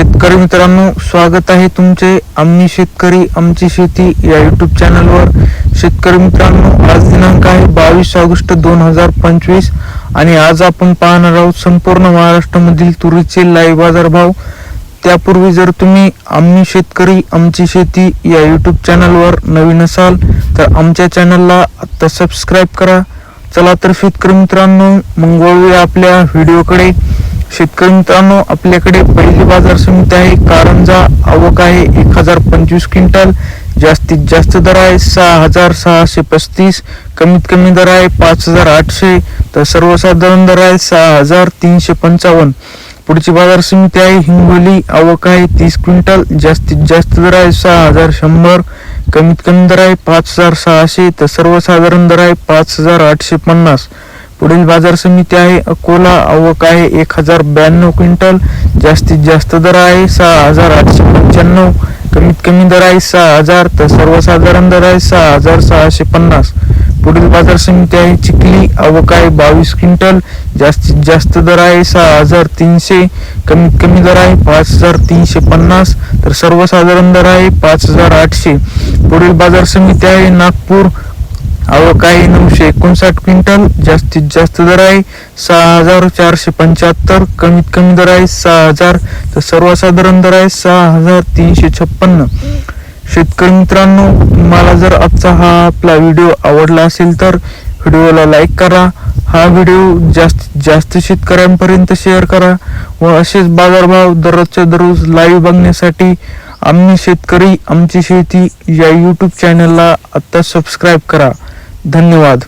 शेतकरी मित्रांनो स्वागत आहे तुमचे आम्ही शेतकरी आमची शेती या युट्यूब चॅनलवर शेतकरी मित्रांनो आज दिनांक आहे बावीस ऑगस्ट दोन हजार पंचवीस आणि आज आपण पाहणार आहोत संपूर्ण महाराष्ट्रामधील तुरीचे लाईव्ह बाजार भाव त्यापूर्वी जर तुम्ही आम्ही शेतकरी आमची शेती या युट्यूब चॅनलवर नवीन असाल तर आमच्या चॅनलला आत्ता सबस्क्राईब करा. चला तर शेतकरी मित्रांनो मग आपल्या व्हिडिओकडे शेतकरी मित्रांनो आपल्याकडे पहिली बाजार समिती आहे. कारंजा आवक आहे एक हजार पंचवीस क्विंटल. जास्तीत जास्त दर आहे सहा हजार सहाशे पस्तीस. कमीत कमी दर आहे पाच हजार आठशे. तर सर्वसाधारण दर आहे सहा हजार तीनशे पंचावन्न. पुढची बाजार समिती आहे हिंगोली. आवक आहे तीस क्विंटल. जास्तीत जास्त दर आहे सहा हजार शंभर. कमीत कमी दर आहे पाच हजार सहाशे. तर सर्वसाधारण दर आहे पाच हजार आठशे पन्नास. पुढील बाजार समिती आहे. अकोला आवक आहे एक हजार ब्याण्णव क्विंटल. जास्तीत जास्त दर आहे सहा हजार आठशे पंच्याण्णव. कमीत कमी दर आहे सहा हजार. तर सर्वसाधारण दर आहे सहा हजार सहाशे पन्नास. पुढील बाजार समिती आहे चिखली. आवक आहे बावीस क्विंटल. जास्तीत जास्त दर आहे सहा हजार तीनशे. कमीत कमी दर आहे पाच हजार तीनशे पन्नास. तर सर्वसाधारण दर आहे पाच हजार आठशे. पुढील बाजार समिती आहे नागपूर. अवकाळी नऊशे एकोणसाठ क्विंटल जास्तीत जास्त दर आहे सहा हजार चारशे पंच्याहत्तर कमीत कमी दर आहे सहा हजार तर सर्वसाधारण दर आहे सहा हजार तीनशे छप्पन्न. शेतकरी मित्रांनो तुम्हाला जर आजचा हा आपला व्हिडिओ आवडला असेल तर व्हिडिओला लाईक करा हा व्हिडिओ जास्तीत जास्त शेतकऱ्यांपर्यंत शेअर करा व असेच बाजारभाव दररोजच्या दररोज लाईव्ह बघण्यासाठी आम्ही शेतकरी आमची शेती या यूट्यूब चॅनलला आत्ता सबस्क्राईब करा. धन्यवाद